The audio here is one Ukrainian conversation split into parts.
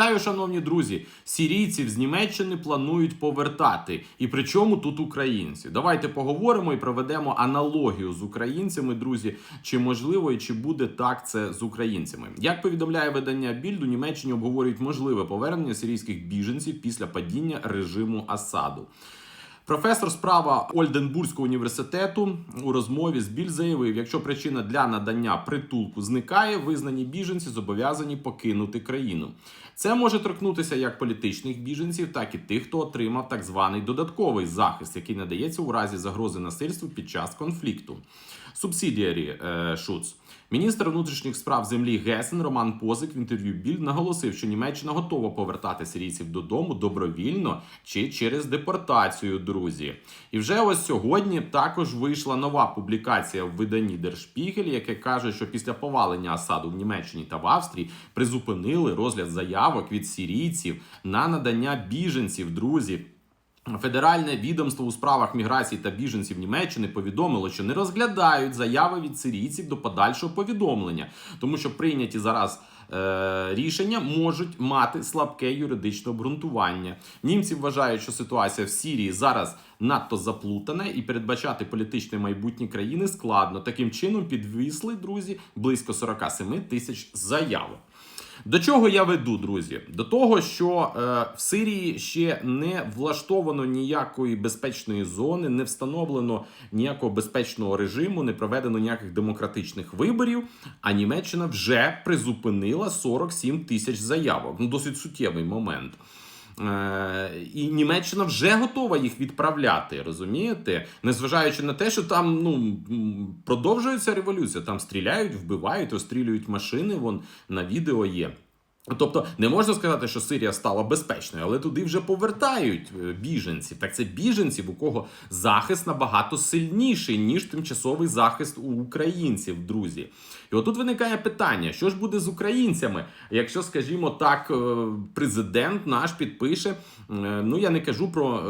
Вітаю, шановні друзі! Сірійців з Німеччини планують повертати. І при чому тут українці? Давайте поговоримо і проведемо аналогію з українцями, друзі. Чи можливо і чи буде так це з українцями? Як повідомляє видання більду, Німеччині обговорюють можливе повернення сирійських біженців після падіння режиму Асаду. Професор справа Ольденбурзького університету у розмові з Біль заявив: якщо причина для надання притулку зникає, визнані біженці зобов'язані покинути країну. Це може торкнутися як політичних біженців, так і тих, хто отримав так званий додатковий захист, який надається у разі загрози насильству під час конфлікту. Субсидіарі е, Шуц. Міністр внутрішніх справ землі Гесен Роман Позик в інтерв'ю Біль наголосив, що Німеччина готова повертати сирійців додому добровільно чи через депортацію, друзі. І вже ось сьогодні також вийшла нова публікація в виданні Держпігель, яке каже, що після повалення осаду в Німеччині та в Австрії призупинили розгляд заявок від сірійців на надання біженців, друзі. Федеральне відомство у справах міграції та біженців Німеччини повідомило, що не розглядають заяви від сирійців до подальшого повідомлення, тому що прийняті зараз е, рішення можуть мати слабке юридичне обґрунтування. Німці вважають, що ситуація в Сірії зараз надто заплутана і передбачати політичне майбутнє країни складно. Таким чином підвісли друзі близько 47 тисяч заявок. До чого я веду, друзі? До того, що е, в Сирії ще не влаштовано ніякої безпечної зони, не встановлено ніякого безпечного режиму, не проведено ніяких демократичних виборів. А Німеччина вже призупинила 47 тисяч заявок. Ну, досить суттєвий момент. Е, І Німеччина вже готова їх відправляти, розумієте? Незважаючи на те, що там ну продовжується революція, там стріляють, вбивають, розстрілюють машини. Вон на відео є. Тобто не можна сказати, що Сирія стала безпечною, але туди вже повертають е, біженців. Так це біженців, у кого захист набагато сильніший, ніж тимчасовий захист у українців, друзі. І отут виникає питання: що ж буде з українцями, якщо, скажімо так, е, президент наш підпише. е, Ну я не кажу про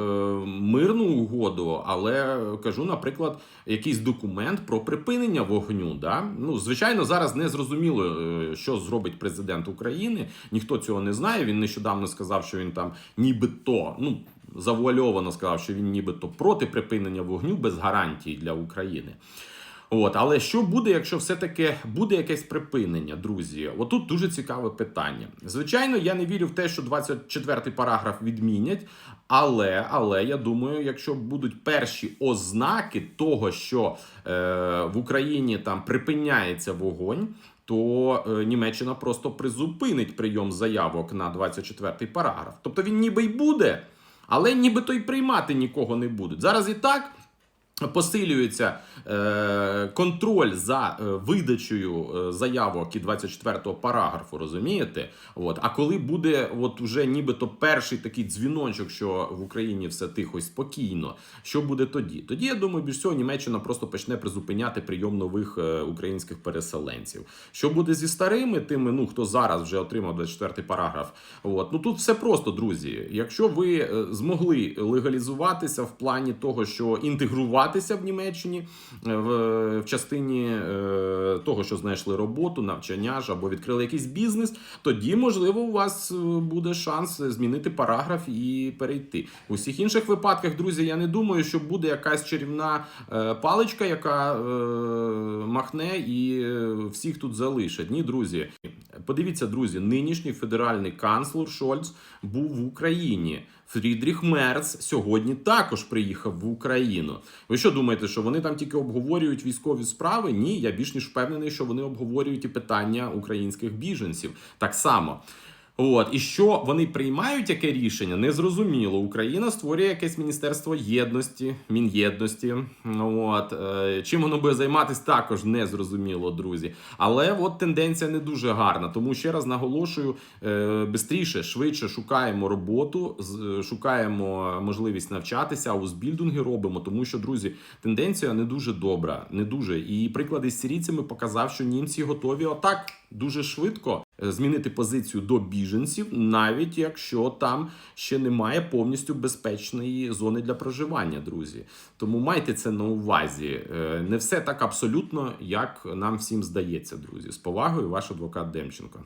мирну угоду, але кажу, наприклад, якийсь документ про припинення вогню. Да? Ну, звичайно, зараз не зрозуміло, що зробить президент України. Ніхто цього не знає. Він нещодавно сказав, що він там нібито, ну завуальовано сказав, що він нібито проти припинення вогню без гарантій для України. От, але що буде, якщо все-таки буде якесь припинення, друзі? Отут дуже цікаве питання. Звичайно, я не вірю в те, що 24-й параграф відмінять. Але, але я думаю, якщо будуть перші ознаки того, що е, в Україні там припиняється вогонь. То е, Німеччина просто призупинить прийом заявок на 24-й параграф. Тобто він ніби й буде, але нібито й приймати нікого не будуть. Зараз і так посилюється е, контроль за е, видачею е, заявок і 24-го параграфу, розумієте? От. А коли буде от уже нібито перший такий дзвіночок, що в Україні все тихо і спокійно, що буде тоді? Тоді, я думаю, більш всього Німеччина просто почне призупиняти прийом нових українських переселенців. Що буде зі старими, тими, ну хто зараз вже отримав 24-й параграф? От. Ну тут все просто, друзі. Якщо ви змогли легалізуватися в плані того, що інтегрувати в Німеччині е, в, частині е, того, що знайшли роботу, навчання ж або відкрили якийсь бізнес, тоді можливо у вас е, буде шанс змінити параграф і перейти. У всіх інших випадках, друзі, я не думаю, що буде якась чарівна паличка, яка махне і всіх тут залишить. Ні, друзі. Подивіться, друзі, нинішній федеральний канцлер Шольц був в Україні. Фрідріх Мерц сьогодні також приїхав в Україну. Ви що думаєте, що вони там тільки обговорюють військові справи? Ні, я більш ніж впевнений, що вони обговорюють і питання українських біженців так само. От і що вони приймають яке рішення, незрозуміло. Україна створює якесь міністерство єдності, мін'єдності. От е, чим воно буде займатися, також незрозуміло, друзі. Але от тенденція не дуже гарна. Тому ще раз наголошую: е, бистріше, швидше шукаємо роботу, шукаємо можливість навчатися, аусбільдинги робимо, тому що, друзі, тенденція не дуже добра, не дуже. І приклади з сирійцями показав, що німці готові отак дуже швидко змінити позицію до біженців, навіть якщо там ще немає повністю безпечної зони для проживання, друзі. Тому майте це на увазі. Е, Не все так абсолютно, як нам всім здається, друзі. З повагою, ваш адвокат Демченко.